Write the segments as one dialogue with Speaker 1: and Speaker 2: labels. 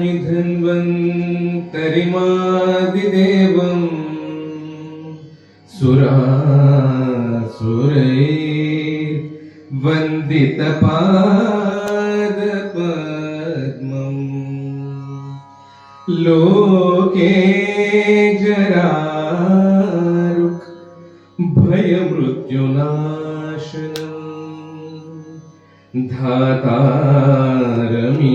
Speaker 1: निधन्वन्तरिमादिदेवम् सुरासुरै वन्दितपादपद्मम् लोके जरारुक् भयमृत्युनाशनम् धातारमी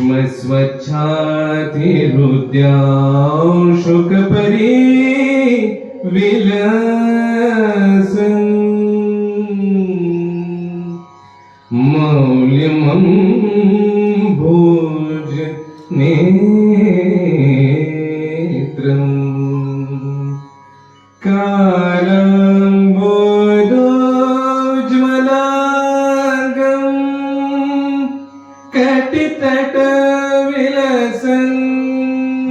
Speaker 1: ष्म स्वच्छाति हृद्याशुकपरि विलस् मौल्यमम् भोज मेत्र काला संग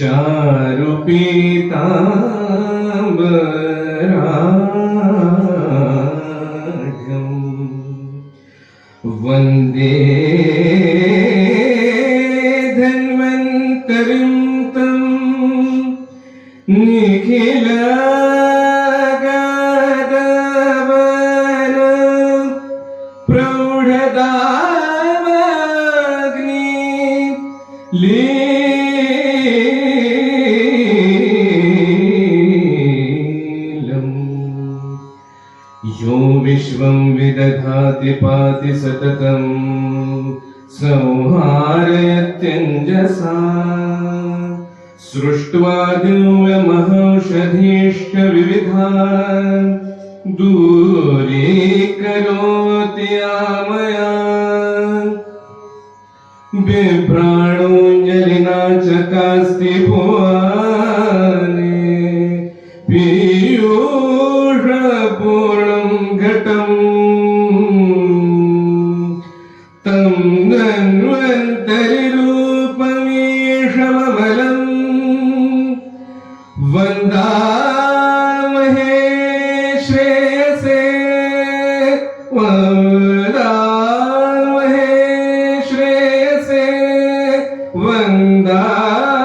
Speaker 1: चारु पीताम्बराढ्यं वन्दे धन्वन्तरिं तं निखिला लेलम् यो विश्वं विदधाति पाति सततम् संहार अत्यञ्जसा सृष्ट्वा दूयमहर्षधीष्ट विविधा दूरे चकास्ति भुवाने पीयूषपूर्णं घटम् तं नन्वन्तरिरूपमीषममलम् वन्दा वंदा